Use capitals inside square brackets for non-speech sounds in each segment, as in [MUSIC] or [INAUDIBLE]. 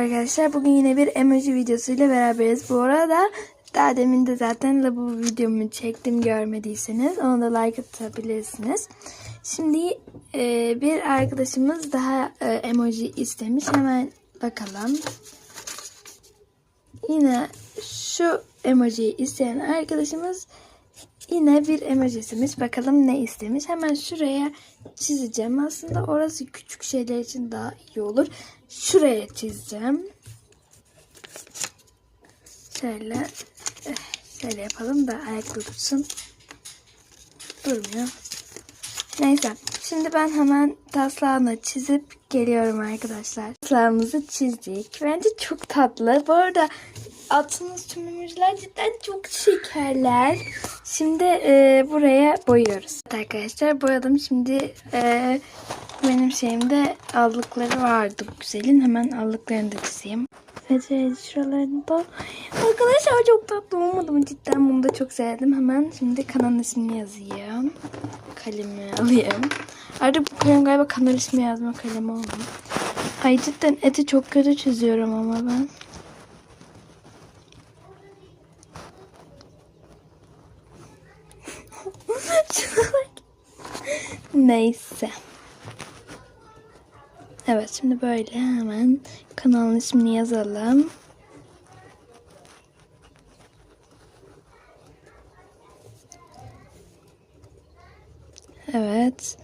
arkadaşlar. Bugün yine bir emoji videosuyla beraberiz. Bu arada daha demin de zaten bu videomu çektim görmediyseniz. Ona da like atabilirsiniz. Şimdi e, bir arkadaşımız daha e, emoji istemiş. Hemen bakalım. Yine şu emojiyi isteyen arkadaşımız yine bir emoji istemiş. Bakalım ne istemiş. Hemen şuraya çizeceğim. Aslında orası küçük şeyler için daha iyi olur. Şuraya çizeceğim. Şöyle eh, şöyle yapalım da ayakta dursun. Durmuyor. Neyse. Şimdi ben hemen taslağını çizip geliyorum arkadaşlar. Taslağımızı çizdik. Bence çok tatlı. Bu arada attığınız tüm emojiler cidden çok şekerler. Şimdi e, buraya boyuyoruz. Evet arkadaşlar boyadım. Şimdi e, benim şeyimde allıkları vardı güzelin. Hemen allıklarını da çizeyim. Evet şuralarını da. Arkadaşlar çok tatlı olmadı mı? Cidden bunu da çok sevdim. Hemen şimdi kanalın ismini yazayım. Kalemi alayım. Artık bu kalem galiba kanal ismi yazma kalemi oldu. Ay cidden eti çok kötü çiziyorum ama ben. [LAUGHS] Neyse. Evet şimdi böyle hemen kanalın ismini yazalım. Evet.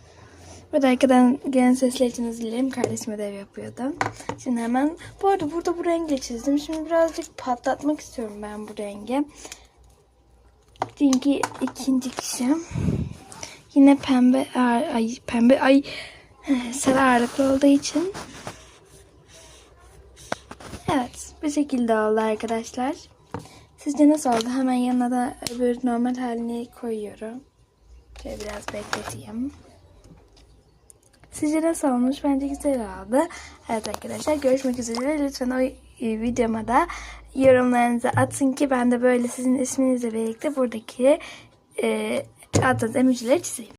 Burada arkadan gelen sesler için özür dilerim. Kardeşim ödev yapıyordu. Şimdi hemen bu arada burada bu rengle çizdim. Şimdi birazcık patlatmak istiyorum ben bu rengi. Çünkü ikinci kişi. Yine pembe ay pembe ay sarı ağırlıklı olduğu için. Evet bu şekilde oldu arkadaşlar. Sizce nasıl oldu? Hemen yanına da öbür normal halini koyuyorum. Şöyle biraz bekleteyim. Sizce nasıl olmuş? Bence güzel oldu. Evet arkadaşlar görüşmek üzere. Lütfen o e, videoma da yorumlarınızı atın ki ben de böyle sizin isminizle birlikte buradaki e, attığınız emojileri çizeyim.